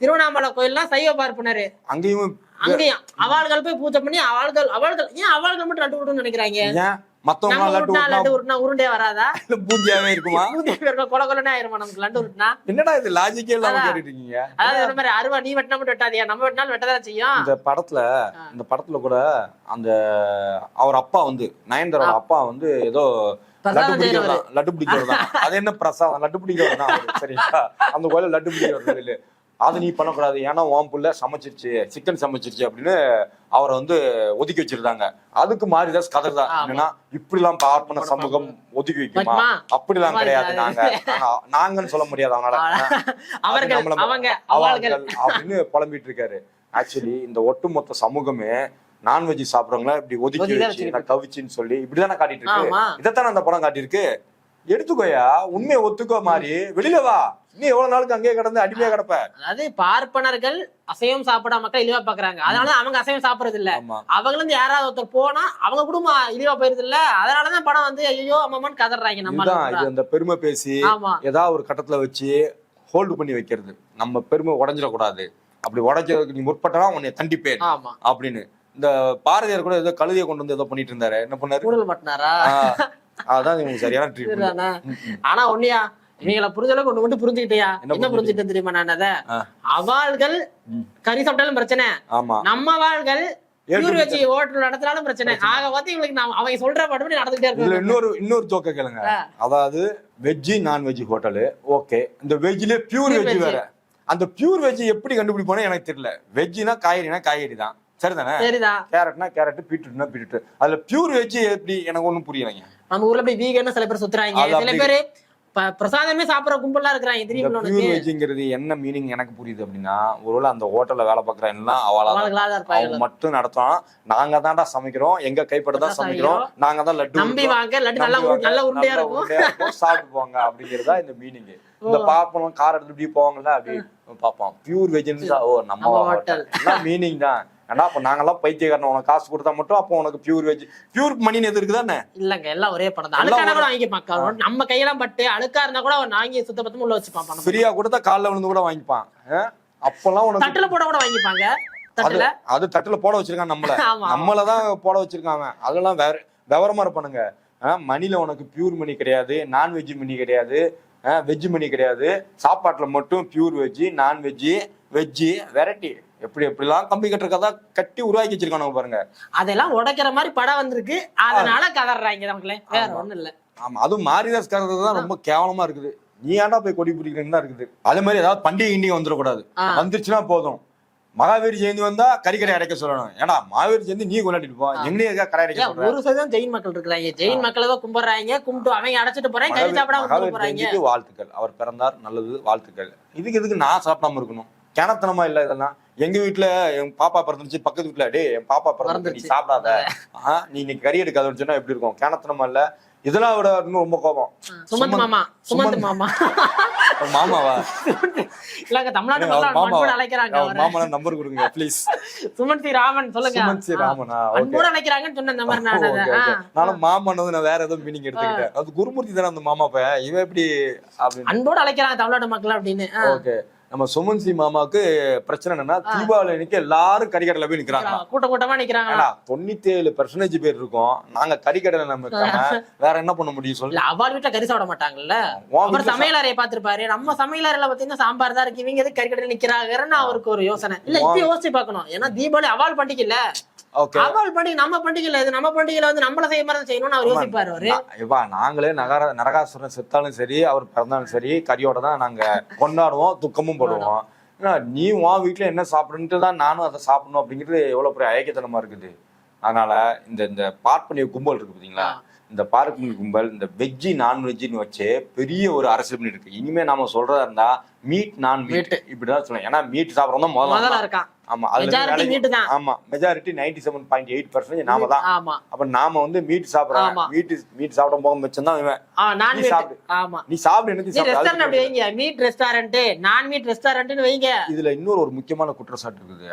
திருவண்ணாமலை கோயில்னா சைவ பார்ப்பனரு. அங்கேயும் அங்கேயும். அவள்கள் போய் பூஜை பண்ணி அவள்கள் அவள்கள் ஏன் அவள்கள் மட்டும் லட்டு விடணும்னு நினைக்கிறாங்க? மத்தவங்க லட்டு உருட்டினா உருண்டே வராதா? பூஜையாவே இருக்குமா? கொல கொலனே ஆயிருமா நமக்கு லட்டு உருட்டினா? என்னடா இது லாஜிக்கே இல்லாம அதான். கேட்டுட்டு இருக்கீங்க? அதாவது இந்த மாதிரி அருவா நீ வெட்டினா மட்டும் வெட்டாதியா? நம்ம வெட்டினாலும் வெட்டதான் செய்யும். இந்த படத்துல இந்த படத்துல கூட அந்த அவர் அப்பா வந்து நயன்தாரோட அப்பா வந்து ஏதோ லட்டு பிடிக்கிறதா லட்டு பிடிக்கிறதா அது என்ன பிரசாதம்? லட்டு அவரு, சரிங்களா? அந்த கோயில லட்டு பிடிக்கிறவர் இல்ல. அது நீ பண்ணக்கூடாது. ஏன்னா உன் புள்ள சமைச்சிருச்சு சிக்கன் சமைச்சிருச்சு அப்படின்னு அவரை வந்து ஒதுக்கி வச்சிருந்தாங்க. அதுக்கு மாரிதாஸ் கதை தான். என்னன்னா இப்படி எல்லாம் பார்ப்பன சமூகம் ஒதுக்கி வைக்குமா? அப்படிலாம் கிடையாது நாங்க. நாங்க- நாங்கன்னு சொல்ல முடியாது அவனால. அவங்க அப்படின்னு புலம்பிட்டு இருக்காரு. ஆக்சுவலி இந்த ஒட்டுமொத்த சமூகமே நான்வெஜ் சாப்பிடுறவங்கள இப்படி ஒதுக்கி வச்சு. நான் கவிச்சின்னு சொல்லி இப்படிதானே காட்டிட்டு இருக்கு. இதைத்தானே அந்த படம் காட்டியிருக்கு? எடுத்துக்கோயா உண்மையை ஒத்துக்கோ மாதிரி வெளியில வா. நீ எவ்வளவு நாளுக்கு அங்கேயே கிடந்து அடிமையா கிடப்ப? அதாவது பார்ப்பனர்கள் அசைவம் சாப்பிடாம மக்கள் இழிவா பாக்குறாங்க. அதனால அவங்க அசைவம் சாப்பிடுறது இல்ல அவங்கள இருந்து யாராவது ஒருத்தர் போனா அவங்க குடும்பம் இழிவா போயிருது இல்ல அதனாலதான் படம் வந்து ஐயோ அம்மான்னு கதறாங்க நம்ம இது அந்த பெருமை பேசி ஏதாவது ஒரு கட்டத்துல வச்சு ஹோல்டு பண்ணி வைக்கிறது. நம்ம பெருமை உடஞ்சிடக்கூடாது. அப்படி உடைஞ்சதுக்கு நீ முற்பட்டனா உன்னை தண்டிப்பேன். ஆமா. அப்படின்னு. இந்த பாரதியார் கூட ஏதோ கழுதியை கொண்டு வந்து ஏதோ பண்ணிட்டு இருந்தாரு. என்ன பண்ணாரு? கூடல் மாட்டினாரா? அதான் சரியான ட்ரீட்மெண்ட்? ஆனா ஒன்னியா இவங்களை புரிஞ்சளவுக்கு ஒண்ணு மட்டும் புரிஞ்சுக்கிட்டியா? என்ன புரிஞ்சுக்கிட்டேன் தெரியுமா நான் அத. அவாள்கள். கறி சாப்பிட்டாலும் பிரச்சனை. நம்ம வாழ்கள் வச்சு ஹோட்டல் நடத்தினாலும் பிரச்சனை. ஆக பார்த்து இவங்களுக்கு நான் அவங்க சொல்ற படப்படி நடந்துகிட்டே இருக்கு. இன்னொரு இன்னொரு ஜோக்க கேளுங்க. அதாவது வெஜ்ஜி நான்வெஜ் ஹோட்டலு. ஓகே. இந்த வெஜ்ஜிலே பியூர் வெஜ். வேற. அந்த பியூர் வெஜ் எப்படி கண்டுபிடிப்பானே எனக்கு தெரியல. வெஜ்ஜினா காய்கறினா காய்கறி தான் சரிதானே? சரிதான். கேரட்னா கேரட் பீட்ரூட்னா பீட்ரூட் அதுல பியூர் வெஜ் எப்படி? எனக்கு ஒண்ணும் புரியலைங்க. நம்ம ஊர்ல போய் வீகன்னு சில பேர் சுத்துறாங்க. சில பேரு பிரசாதமே சாப்பிடுற கும்பலா உனக்கு வெஜ்ங்கிறது என்ன மீனிங் எனக்கு புரியுது அப்படின்னா ஒருவேளை அந்த ஹோட்டல்ல வேலை பார்க்குற எல்லாம் மட்டும் நடத்துவான் நாங்க தான்டா சமைக்கிறோம். எங்க கைப்பட தான் சமைக்கிறோம். நாங்க தான் லட்டு நம்பி. வாங்க லட்டு நல்லா நல்ல உருண்டையா இருக்கும். சாப்பிட்டு போங்க அப்படிங்கிறதா இந்த மீனிங் இந்த பாப்போம் கார் எடுத்து இப்படி போவாங்கல்ல அப்படி பாப்போம் பியூர் வெஜ்னு ஓ நம்ம ஹோட்டல் மீனிங் தான் ஏன்னா அப்ப நாங்கெல்லாம் பைத்தியக்காரன். உனக்கு காசு கொடுத்தா மட்டும் அப்போ உனக்கு பியூர் வெஜ் பியூர் மணின்னு எது இருக்குதானே? இல்லங்க எல்லாம் ஒரே படம் தான். அழுக்கான கூட வாங்கிப்பான். நம்ம கையெல்லாம் பட்டு அழுக்கா இருந்தா கூட அவன் வாங்கி சுத்த பத்தமா உள்ள வச்சுப்பான். பணம் ஃப்ரீயா கொடுத்தா காலைல விழுந்து கூட வாங்கிப்பான்? அப்பெல்லாம் உனக்கு தட்டுல போட கூட வாங்கிப்பாங்க. அது அது தட்டுல போட வச்சிருக்கான் நம்மள. ஆமா நம்மளதான் போட வச்சிருக்கான் அவன். அதெல்லாம் வேற விவரமா இருப்பானுங்க. மணில உனக்கு பியூர் மணி கிடையாது நான்வெஜ் மணி கிடையாது வெஜ் மணி கிடையாது. சாப்பாட்டுல மட்டும் pure veg non veg veg variety எப்படி எப்படிலாம் கம்பி கட்டுற கதை கட்டி உருவாக்கி வச்சிருக்கானுங்க பாருங்க. அதெல்லாம் உடைக்கிற மாதிரி படம் வந்திருக்கு. அதனால கதறாங்க நமக்குள்ள வேற. ஒண்ணும் இல்ல. ஆமா. அதுவும் மாரிதாஸ் கதை தான் ரொம்ப கேவலமா இருக்குது. நீ ஏன்டா போய் கொடி பிடிக்கிறேன்னு தான் இருக்குது. அதே மாதிரி ஏதாவது பண்டிகை கிண்டிகை வந்துடக்கூடாது. வந்துருச்சுன்னா போதும். மகாவீர் ஜெயந்தி வந்தா கறிக்கடை அடைக்க சொல்லணும். ஏன்னா மகாவீர் ஜெயந்தி நீ கொண்டாடிட்டு போ. எங்க இருக்கா கடை அடைக்க ஒரு சதவீதம் ஜெயின் மக்கள் இருக்கிறாங்க. ஜெயின் மக்கள் தான் கும்பிடுறாங்க. கும்பிட்டு அவங்க அடைச்சிட்டு போறாங்க கறி சாப்பிடாம போறாங்க. வாழ்த்துக்கள். அவர் பிறந்தார். நல்லது வாழ்த்துக்கள். இதுக்கு எதுக்கு நான் சாப்பிடாம இருக்கணும்? கிணத்தனமா இல்ல இதெல்லாம். எங்க வீட்டுல என் பாப்பா பிறந்துச்சு பக்கத்து வீட்டுல டேய் என் பாப்பா பிறந்துச்சு நீ. சாப்பிடாத. ஆ, நீ இன்னைக்கு கறி எடுக்காதுன்னு சொன்னா எப்படி இருக்கும்? கிணத்தனமா இல்ல? இதெல்லாம் விட இன்னும் ரொம்ப கோபம். சுமந்த் மாமா சுமந்த் சுமந்த் மாமா. மாமாவா? இல்லங்க மக்கள் மாமா அழைக்கிறாங்க மாமா நம்பர் கொடுங்க ப்ளீஸ் சுமன் சி ராமன் சொல்லுங்க. சுமன் சி ராமனா? அன்போடு அழைக்கிறாங்கன்னு சொன்ன இந்த மாதிரி நான் ஆ. நானும் மாமன் வந்து நான் வேற ஏதோ மீனிங் எடுத்துக்கிட்டேன். அது குருமூர்த்தி தானே அந்த மாமா பையன்? இவன் எப்படி அன்போடு அழைக்கிறாங்க தமிழ்நாட்டு மக்கள் அப்படின்னு. ஓகே நம்ம சுமன்சி மாமாவுக்கு பிரச்சனை என்னன்னா தீபாவளி அன்னைக்கு எல்லாரும் கறிக்கடையில போய் நிக்கிறாங்க. கூட்டம் கூட்டமா நிக்கிறாங்களா ஏன்னா தொண்ணூத்தி ஏழு பெர்சன்டேஜ் பேர் இருக்கோம். நாங்க கறிக்கடையில நம்ம வேற என்ன பண்ண முடியும் சொல்லு? அவள் வீட்டுல கறி சாப்பிட மாட்டாங்கல்ல? அவர் வீட்டுல சமையல் அறையை பாத்துருப்பாரு நம்ம சமையல் அறையில பாத்தீங்கன்னா சாம்பார் தான் இருக்கு. இவங்க எதுக்கு கறிக்கடையில நிக்கிறாங்கன்னு அவருக்கு ஒரு யோசனை. இல்ல இப்ப யோசிச்சு பார்க்கணும். ஏன்னா தீபாவளி அவால் பண்டிகை இல்ல அவால் பண்டிகை நம்ம பண்டிகை இல்ல இது நம்ம பண்டிகையில வந்து நம்மள செய்ய மாதிரி செய்யணும்னு அவர் யோசிப்பாரு அவரு. இவா நாங்களே நகர நரகாசுரன் செத்தாலும் சரி அவர் பிறந்தாலும் சரி கறியோட தான் நாங்க கொண்டாடுவோம் துக்கமும் படுவோம். நீ உன் வீட்டுல என்ன சாப்பிடுன்ட்டு தான் நானும் அதை சாப்பிடணும் அப்படிங்கிறது எவ்வளவு பெரிய ஐக்கியத்தனமா இருக்குது. அதனால இந்த இந்த பார்ப்பனிய கும்பல் இருக்கு பாத்தீங்களா? இந்த பார்ப்பனிய கும்பல் இந்த வெஜ்ஜி நான்வெஜ்ஜின்னு வச்சு பெரிய ஒரு அரசியல் இருக்கு. இனிமே நாம சொல்றதா இருந்தா மீட் நான் மீட் இப்படிதான் சொல்லணும். ஏன்னா மீட் சாப்பிடறோம் தான் முதல்ல இருக்கான். ஆமா அதுல ஆமா majority ninety seven point eight percentage நாம தான். ஆமா. அப்ப நாம வந்து மீட் சாப்பிடுறோம். மீட் மீட் சாப்பிட போக மிச்சம் தான் இவன் நீ சாப்பிடு. ஆமா. நீ சாப்பிடு அப்படி சாப்பிடு. வைங்க. மீட் ரெஸ்டாரண்ட் நான் மீட் ரெஸ்டாரண்ட்னு வைங்க. இதுல இன்னொரு ஒரு முக்கியமான குற்றச்சாட்டு இருக்குது.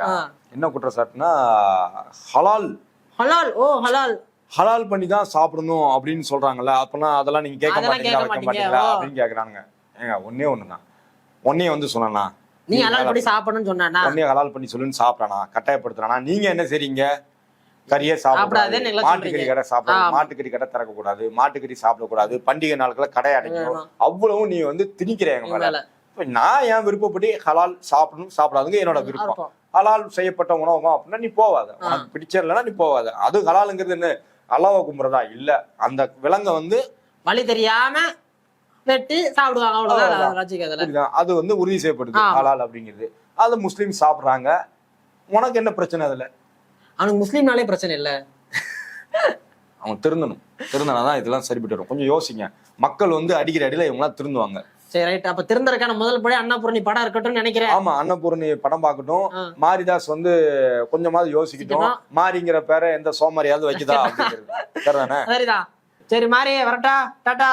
என்ன குற்றச்சாட்டுனா ஹலால். ஹலால். ஓ ஹலால். ஹலால் பண்ணி தான் சாப்பிடணும் அப்படின்னு சொல்றாங்கல்ல அப்பனா அதெல்லாம் நீங்க கேட்க மாட்டீங்களா வைக்க மாட்டீங்க, மாட்டீங்களா. அப்படின்னு கேக்குறானுங்க. ஏங்க ஒன்னே ஒண்ணுதான் ஒன்னே வந்து சொல்லலாம் நீ ஹலால் படி சாப்பிடணும்னு சொன்னானா ஒன்னே ஹலால் பண்ணி சொல்லுன்னு சாப்பிடறானா கட்டாயப்படுத்துறானா நீங்க என்ன செய்றீங்க? கறியே சாப்பிடாது மாட்டுக்கறி. கடை சாப்பிடாது. மாட்டுக்கறி கடை திறக்க கூடாது மாட்டுக்கறி சாப்பிடக்கூடாது. பண்டிகை நாட்கள கடை அடைக்கணும். அவ்வளவும் நீ வந்து திணிக்கிறேன் மேல. மேல. இப்ப நான் என் விருப்பப்படி ஹலால் சாப்பிடணும் சாப்பிடாதுங்க என்னோட விருப்பம். ஹலால் செய்யப்பட்ட உணவகம் அப்படின்னா நீ போவாத. உனக்கு பிடிச்ச இல்லைன்னா நீ போவாத. அது ஹலாலுங்கிறது என்ன? அல்லாவை கும்புறதா? இல்ல. அந்த விலங்கை வந்து வழி தெரியாம வெட்டி சாப்பிடுவாங்க. அவ்வளவுதான்? அது வந்து உறுதி செய்யப்படுது. ஹலால் அப்படிங்கிறது. அது முஸ்லீம் சாப்பிடுறாங்க. உனக்கு என்ன பிரச்சனை அதுல? அவனுக்கு முஸ்லீம்னாலே பிரச்சனை இல்ல. அவன் திருந்தணும். திருந்தனாதான் இதெல்லாம் சரிப்பட்டு வரும். கொஞ்சம் யோசிங்க. மக்கள் வந்து அடிக்கிற அடியில இவங்கலாம் திருந்துவாங்க. சரி ரைட் அப்ப திருந்தறக்கான முதல் படி அன்னபூரணி படம் இருக்கட்டும்னு நினைக்கிறேன். ஆமா அன்னபூர்ணி படம் பார்க்கட்டும். ஆ. மாரிதாஸ் வந்து கொஞ்சமாவது யோசிக்கட்டும். மாரிங்கிற பேரை எந்த சோமாரியாவது வைக்குதா சரிதானே? சரி மாறி வரட்டா. டாடா.